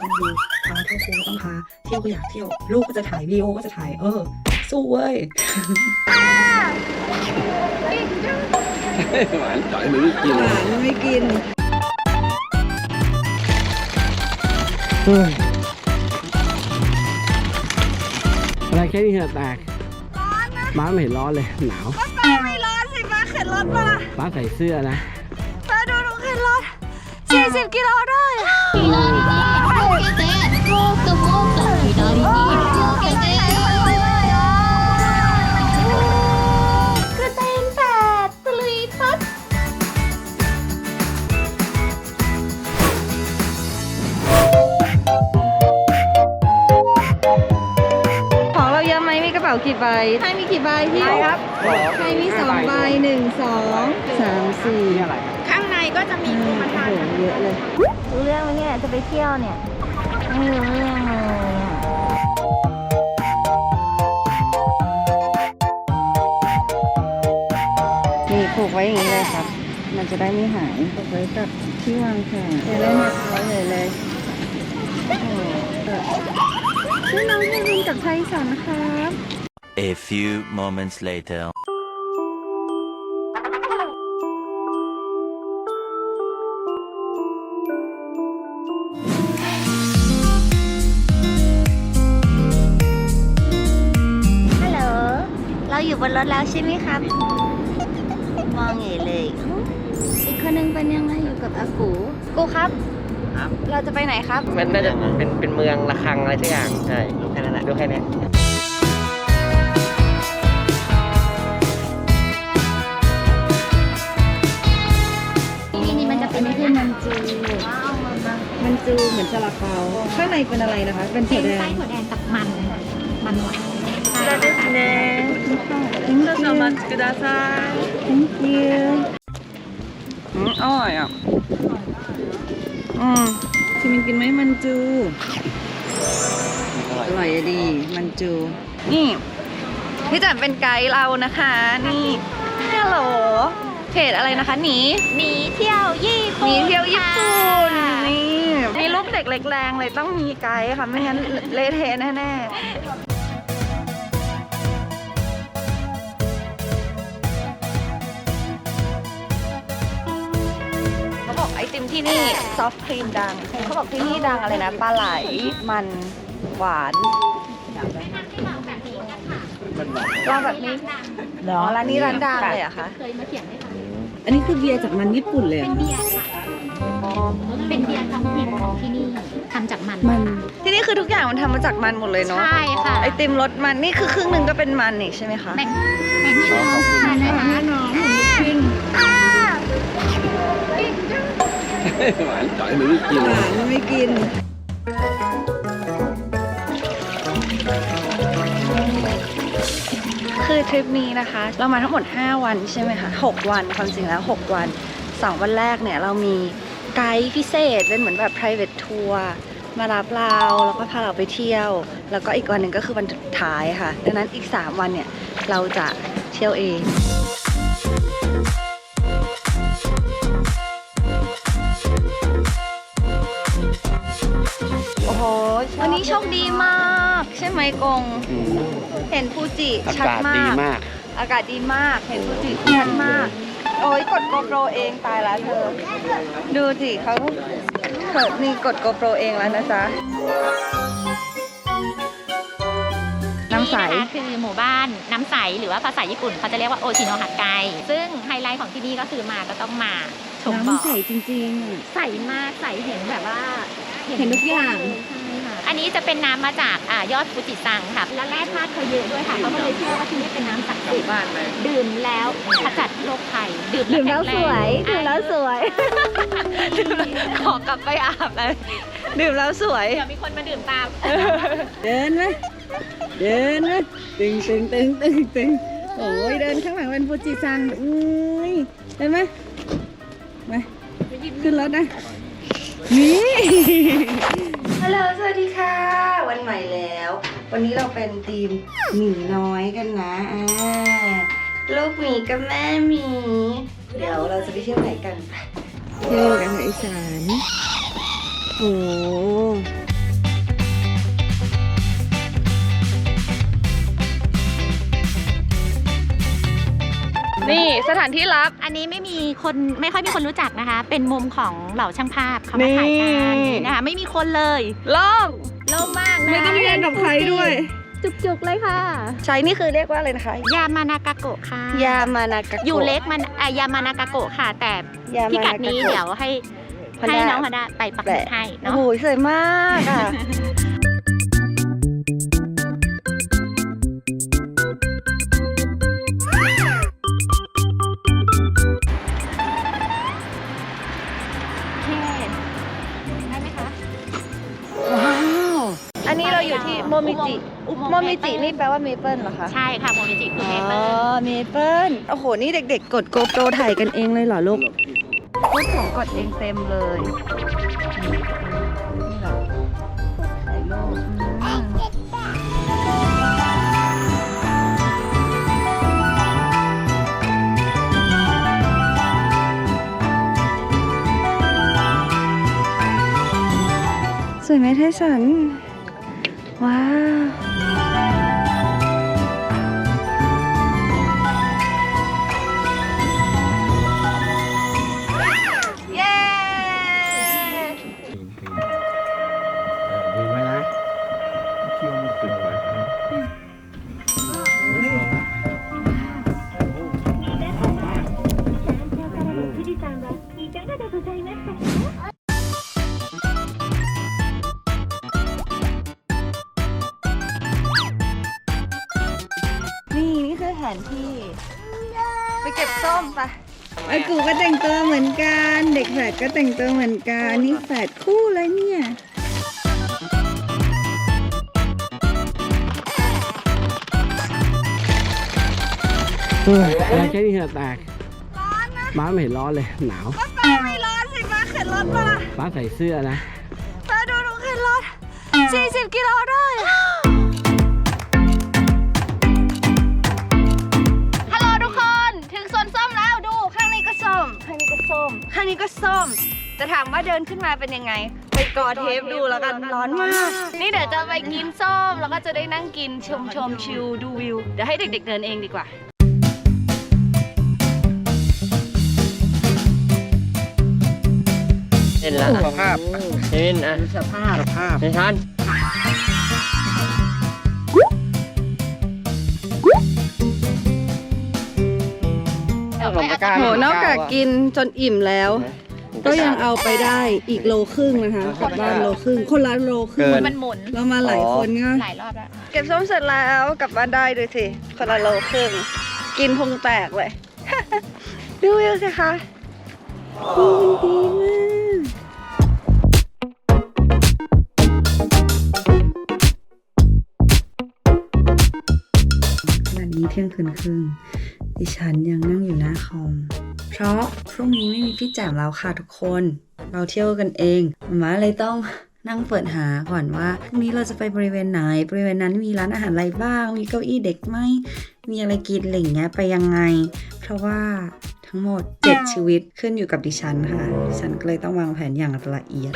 ต้องดูพาเที่ยวครูก็ต้องพาเที่ยวก็อยากเที่ยว ลูกก็จะถ่ายวีดีโอก็จะถ่าย เออ สู้เว้ยหวานจ่อยมันไม่กินหวานไม่กินอะไรแค่นี้เหงื่อแตกม้าไม่เห็นร้อนเลย หนาวป้าไม่ร้อนสิป้าเข็นรถมาม้าใส่เสื้อนะป้าดูหนูเข็นรถ40กิโลได้ กระเป๋ากี่ใบใครมีกี่ใบพี่ครับใครมีสองใบหนึ่งสองสามสี่นี่อะไรข้างในก็จะมีกรมธรรม์เยอะเลยรู้เรื่องไหมเนี่ยจะไปเที่ยวเนี่ยไม่รู้เรื่องเลยอะนี่ผูกไว้อย่างนี้เลยครับ มันจะได้ไม่หายผูกไว้กับที่วางแขนจะได้ไม่เท้าเลยเลยโอ้โหชื่อน้องเทวินกับไทยสันนะครับ A few moments later. ฮัลโหล เราอยู่บนรถแล้วใช่ไหมครับ มองเห็นเลยอื้ออีกคนนึงเป็นยังไงอยู่กับอากู กูครับ ครับ เราจะไปไหนครับ มันน่าจะเป็นเป็นเมืองระฆังอะไรสักอย่าง ใช่ดูแค่นั้นแหละดูแค่นี้นี่ จู มันจูเหมือนซาลาเปาข้างในเป็นอะไรนะคะ เป็นถั่วแด ไส้ ง ถั่วแดงกับมัน มันหวาน Thank you so much ください Thank you อืมอร่อยอ่ะ อืมชิมินกินไหมมันจู อร่อยอะดี มันจู นี่พี่จันเป็นไกด์เรานะคะ นี่ฮัลโหล เพจอะไรนะคะหนีหนีเที่ยวญี่หปุ่นนีเที่ยวญี่ปุ่นค่ะนี่มีลูกเด็กเล็กแรงเลยต้องมีไกด์ค่ะ ไม่งั้นเละเทะแน่ๆเขาบอกไอติมที่นี่ซอฟต์ครีมดังเขาบอกที่นี่ดังอะไรนะปลาไหลมันหวานลองแบบนี้อ๋อร้านนี้ร้านดังเลยเหรอะคะเคยมาเขียนไหมคะ อันนี้คือเบียร์จากมันญี่ปุ่นเลยเป็นเบียร์ค่ะ เป็นเบียร์ท้องถิ่นของที่นี่ทำจากมันมันที่นี่คือทุกอย่างมันทำมาจากมันหมดเลยเนาะใช่ค่ะไอติมรสมันนี่คือครึ่งหนึ่งก็เป็นมันนี่ใช่ไหมคะแบ่งแบ่งให้น้องทานนะคะน้องผมกินหวานจ่อยมันไม่กินหวานไม่กิน คือทริปนี้นะคะ เรามาทั้งหมด 5 วันใช่ไหมคะ6วันความจริงแล้ว 6 วัน 2 วันแรกเนี่ยเรามีไกด์พิเศษเป็นเหมือนแบบ private tour มารับเราแล้วก็พาเราไปเที่ยว แล้วก็อีกวันหนึ่งก็คือวันสุดท้ายค่ะ ดังนั้นอีก 3 วันเนี่ยเราจะเที่ยวเอง โอ้โหวันนี้โชคดีมาก ใช่ไหมกงเห็นฟูจิอาชัดกาศมาดีก มาก อากาศดีมาก เห็นฟูจิชัดมาก โอ้ยกดโกโปรเองตายแล้วเธอ ดูสิเขาเปิดนี่กดโกโปรเองแล้วนะจ๊ะ น้ำใส นี่นะคะคือหมู่บ้านน้ำใสหรือว่าภาษาญี่ปุ่นเขาจะเรียกว่าโอชิโนฮักไกซึ่งไฮไลท์ของที่นี่ก็คือมาก็ต้องมาชมบ่อน้ำใสจริงใสมากใสเห็นแบบว่า เห็นทุกอย่างใช่ค่ะอันนี้จะเป็นน้ำมาจากอ่ายอดฟูจิซังค่ะ และแร่ธาตุเขาเยอะด้วยค่ะเขาก็เลยเชื่อว่าที่นี่เป็นน้ำศักดิ์สิทธิ์ดื่มแล้วขจัดโรคภัยดื่มดื่มแล้วข็สงรวยงดื่มแล้วสวย ขอกลับไปอาบเลยดื่มแล้วสวย เดี๋ยวมีคนมาดื่มตาม เดินไหมเดินไหมตึงตึงตึงตึงตึงโอ้ยเดินข้างหลังเป็นฟูจิซังอุ้ยเดินไหมมาขึ้นรถนะ นี่ฮัลโหลสวัสดีค่ะ วันใหม่แล้ว วันนี้เราเป็นทีมหมีน้อยกันนะอ่าลูกหมีกับแม่หมี เดี๋ยวเราจะไปเที่ยวไหนกันไปเที่ยวกันไอสานโอ้ นี่สถานที่ลับ อันนี้ไม่มีคนไม่ค่อยมีคนรู้จักนะคะ เป็นมุมของเหล่าช่างภาพเขามาถ่ายกันนี่นะคะไม่มีคนเลยโล่งโล่งมากนะไม่ต้องแย่งกับใครด้วย จุกๆเลยค่ะ ใช้นี่คือเรียกว่าอะไรนะคะ ยามานากาโกะค่ะ ยามานากะโะอยู่เล็กมันอะยามานากาโกะค่ะ แต่ยาพิมากัดนากะนี้โกะเดี๋ยวให้ฮอนด้าให้น้องฮอนด้าไปปักหมุดให้โอ้เนาะโหสวยมากอะ เราอยู่ที่โมมิจิโมมิจินี่แปลว่าเมเปิลเหรอคะ ใช่ค่ะโมมิจิคืออ๋เมอเปิลเมเปิล โอ้โห นี่เด็กๆ กดโกโปรถ่ายกันเองเลยเหรอลูกรถของกดเองเต็มเลยนี่เหรอถ่ายรูปอืมสวยไหมไทสัน ว้ กแฝดก็แต่งตัวเหมือนกันนี่แฝดคู่เลยเนี่ยเฮ้ยอะไรแค่นี้เหงื่อแตกร้อนนะม้าไม่เห็นร้อนเลยหนาวป้าไม่ร้อนสิป้าเข็นรถมาม้าใส่เสื้อนะป้าดูหนูเข็นรถ40 กิโลได้างนี้ก็ส้ม จะถามว่าเดินขึ้นมาเป็นยังไง ไปกอเทปดูแล้วกันร้อนมาก นี่เดี๋ยวจะไปกินส้ม แล้วก็จะได้นั่งกินชมชมชิลดูวิว เดี๋ยวให้เด็ก ๆ เดินเองดีกว่าเห็นละสภาพเห็นอะสภาพสภาพเห็นทัน ผมจะกล้าโหนอกจากกินจนอิ่มแล้ว ก็ยังเอาไปได้อีกโลครึ่งนะคะกลับบ้านโลครึ่ง คนละโลครึ่งมันหมุนเรามาหลายคนก็หลายรอบแล้วเก็บส้มเสร็จแล้วกลับบ้านได้ดูสิคนละโลครึ่งกินพุงแตกเลยดูวิวสิคะดีมากขณะนี้เที่ยงคืนครึ่ง ดิฉันยังนั่งอยู่หน้าคอม เพราะพรุ่งนี้ไม่มีพี่แจ่มแล้วค่ะทุกคน เราเที่ยวกันเองหมาเลยต้องนั่งเปิดหาก่อนว่าพรุ่งนี้เราจะไปบริเวณไหน บริเวณนั้นมีร้านอาหารอะไรบ้าง มีเก้าอี้เด็กไหม มีอะไรกินอะไรอย่างเงี้ยไปยังไง เพราะว่าทั้งหมด 7 ชีวิตขึ้นอยู่กับดิฉันค่ะ ดิฉันก็เลยต้องวางแผนอย่างละเอียด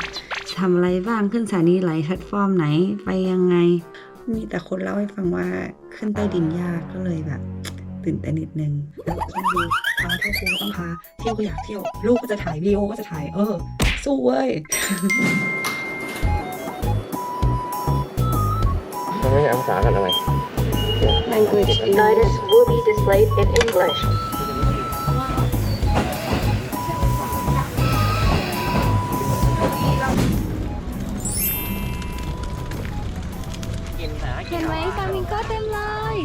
จะทำอะไรบ้างขึ้นสถานีไหนแพลตฟอร์มไหนไปยังไง มีแต่คนเล่าให้ฟังว่าขึ้นใต้ดินยากก็เลยแบบ ตื่นเต้นนิดนึงแล้วก็ต้องดูพาเที่ยวครูก็ต้องพาเที่ยวก็อยากเที่ยว ลูกก็จะถ่ายวีดีโอก็จะถ่าย เออ สู้เว้ยทำไมเอาภาษากันทำไม language Guidance will be displayed in English. กินหาเห็นไหมฟามิงโก้เต็มเลย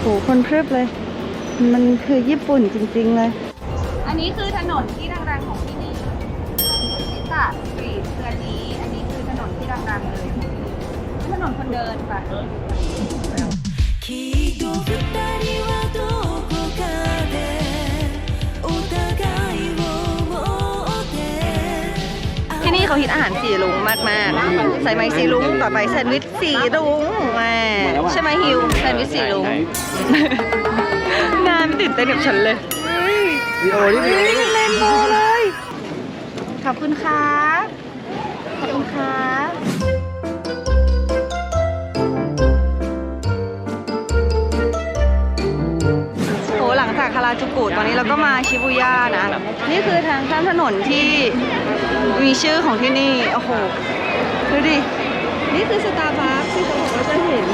โหคนพรึบเลย มันคือญี่ปุ่นจริง ๆ เลย อันนี้คือถนนที่ดังๆของที่นี่ชิตะสตรีทคืออันนี้ อันนี้คือถนนที่ดังๆเลยของที่นี่ถนนคนเดินปะ เขาฮิตอาหารสีลุงมากๆใส่ไหมสีลุงต่อไปแซนด์วิชสีลุงแหมใช่ไหมฮิวแซนด์วิชสีลุงนานตื่นเต้นกับฉันเลยวิดีโอนี่วิดีโอเล่นโบว์เลยขอบคุณครับขอบคุณครับโหหลังจากคาราจูกุตอนนี้เราก็มาชิบูย่านะ นี่คือทางข้ามถนนที่ มีชื่อของที่นี่ โอ้โห ดูดิ นี่คือสตาร์บัคที่เขาบอกว่าจะเห็น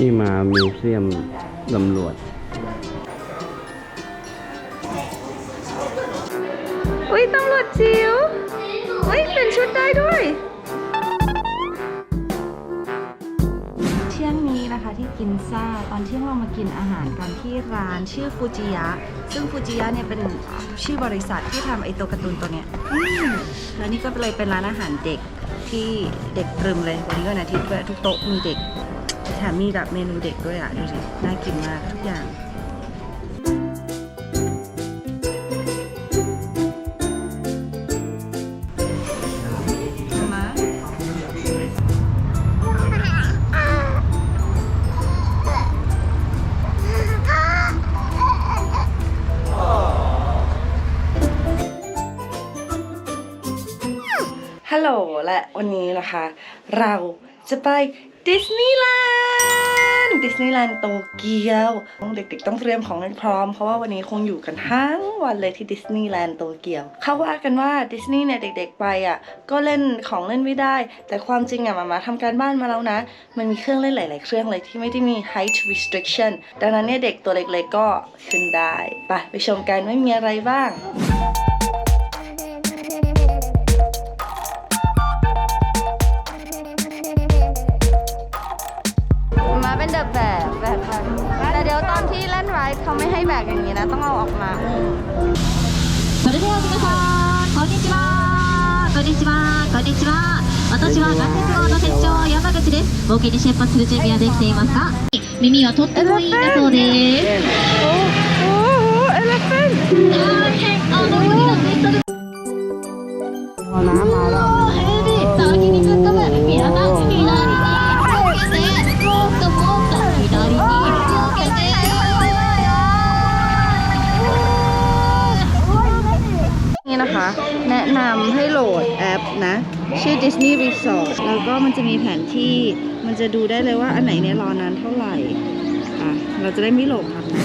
นี่มามิวเซียมตำรวจ อุ้ยตำรวจจิ๋วเฮ้ยเป็นชุดได้ด้วย เที่ยงนี้นะคะที่กินซ่า ตอนเที่ยงเรามากินอาหารกันที่ร้านชื่อฟูจิยะ ซึ่งฟูจิยะเนี่ยเป็นชื่อบริษัทที่ทำไอตัวการ์ตูนตัวเนี้ยอืมแล้วนี่ก็เลยเป็นร้านอาหารเด็กที่เด็กตรึมเลยวันนี้วันอาทิตย์ด้วยทุกโต๊ะมีเด็ก แถมมีแบบเมนูเด็กด้วยอะ ดูสิ น่ากินมากทุกอย่างมาฮัลโหลและวันนี้นะคะ เราจะไป ดิสนีย์แลนด์ดิสนีย์แลนด์โตเกียวเด็กๆต้องเตรียมของให้พร้อม เพราะว่าวันนี้คงอยู่กันทั้งวันเลยที่ดิสนีย์แลนด์โตเกียวเขาว่ากันว่าดิสนีย์เนี่ยเด็กๆไปอะก็เล่นของเล่นไม่ได้ แต่ความจริงอะมามาทำการบ้านมาแล้วนะ มันมีเครื่องเล่นหลาย ๆ เครื่องเลยที่ไม่ได้มี height restriction ดังนั้นเนี่ยเด็กตัวเล็กๆก็ขึ้นได้ไปไปชมกันไม่มีอะไรบ้าง เป็นเดอะแบกแบกค่ะแต่เดี๋ยวตอนที่เล่นไรด์เขาไม่ให้แบกอย่างนี้นะ ต้องเอาออกมาอุ้ม それでは皆さん、こんにちは。こんにちは。こんにちは。私はガ鉄道の鉄長山口です。冒険に出発する準備はできていますか耳はとってもいいんだそうです。 โอ้โหเอลเฟน 大変あの無理なセット แล้วก็มันจะมีแผนที่มันจะดูได้เลยว่าอันไหนเนี่ยรอนานเท่าไหร่อะเราจะได้ไม่หลงครับนะ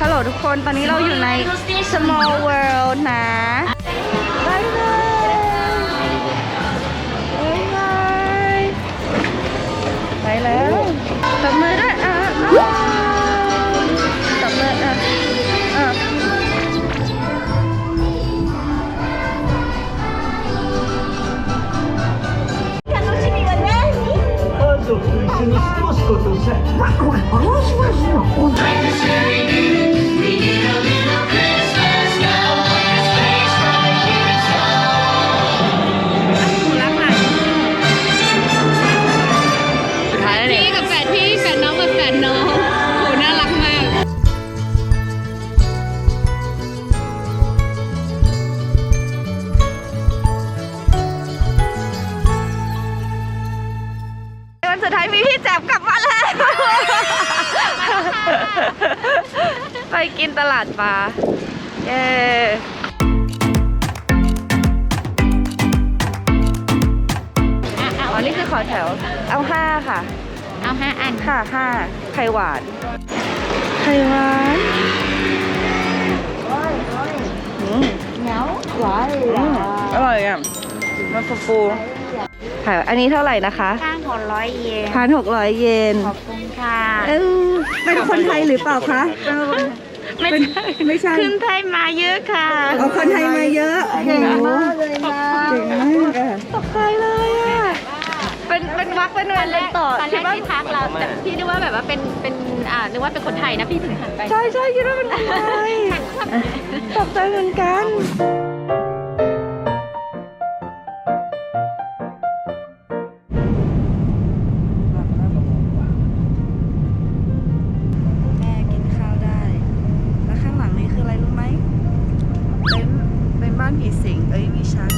ฮัลโหลทุกคนตอนนี้เราอยู่ใน Small World นะ พี่ ถว เอาห้าค่ะ เอาห้าอัน ค่ะห้าไข่หวาน ไข่หวานอืมเหนียวหวานเลยอือะมอร่อยอะ มันฟูฟูๆค่ะ อันนี้เท่าไหร่นะคะข้างหกร้อยเยนพันหกร้อยเยน ขอบคุณค่ะเออเป็นคนไทยหรือเปล่าคะเป็นไม่ใช่ ขึ้นไทยมาเยอะค่ะ เอาคนไทยมาเยอะเก่งมากเลยนะเก่งมากอะตกใจเลยอะ เป็นเป็นเป็นวักเป็นเวตอนนแรเป็นกต่อตอนแรคิดกว่าที่ทักเราแต่พี่นึกว่าแบบว่าเป็นเป็นอ่านึกว่าเป็นคนไทยนะพี่ถึงหันไปใช่ใช่คิดว่าเป็นคนไทยตกใจเหมือนกัน แม่กินข้าวได้ แล้วข้างหลังนี้คืออะไรรู้ไหมเต็นท์เป็นบ้านผีสิง เอ้ยมีชั้